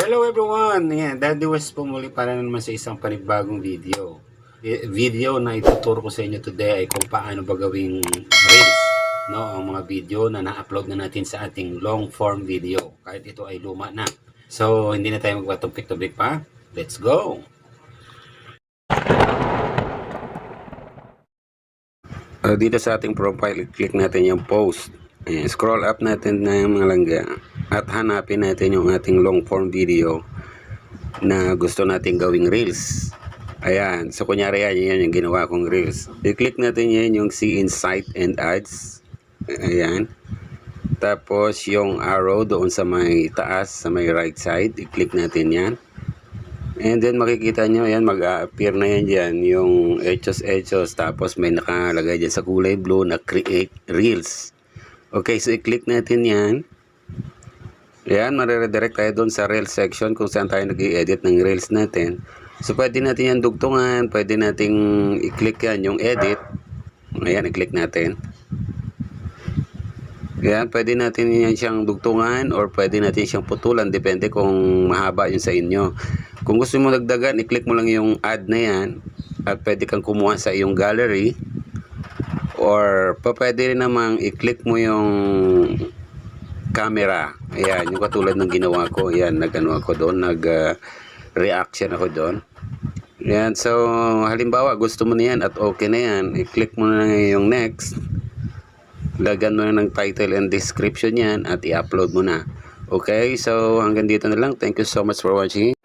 Hello everyone! Yan, Daddy West po muli para naman sa isang panibagong video. I- Video na ituturo ko sa inyo today ay kung paano ba gawing reels. No, ang mga video na na-upload na natin sa ating long form video. Kahit ito ay luma na. So, hindi na tayo magpatumpik-tubik pa. Let's go! Uh, dito sa ating profile, i-click natin yung post. Ayan, scroll up natin na yung mga langga at hanapin natin yung ating long form video na gusto natin gawing reels. Ayan, so kunyari yan, yan yung ginawa kong reels. I-click natin yan yung see insight and ads. Ayan. Tapos yung arrow doon sa may taas, sa may right side, i-click natin yan. And then makikita nyo, yan, mag-appear na yan dyan, yung hechos hechos. Tapos may nakalagay dyan sa kulay blue na create reels. Okay, so i-click natin yan. Yan, mariredirect tayo doon sa reels section kung saan tayo nag edit ng reels natin. So pwede natin yan dugtungan, pwede nating i-click yan yung edit. Ayan, i-click natin. Yan, pwede natin yan siyang dugtungan or pwede natin siyang putulan. Depende kung mahaba yun sa inyo. Kung gusto mo dagdagan, i-click mo lang yung add na yan at pwede kang kumuha sa iyong gallery or pa pwede rin namang i-click mo yung camera. Ayan, yung katulad ng ginawa ko. Ayan, nag-ano ako doon, nag-reaction ako doon. Ayan, so halimbawa gusto mo na yan at okay na yan, i-click mo na yung next. Lagyan mo na ng title and description yan at i-upload mo na. Okay, so hanggang dito na lang. Thank you so much for watching.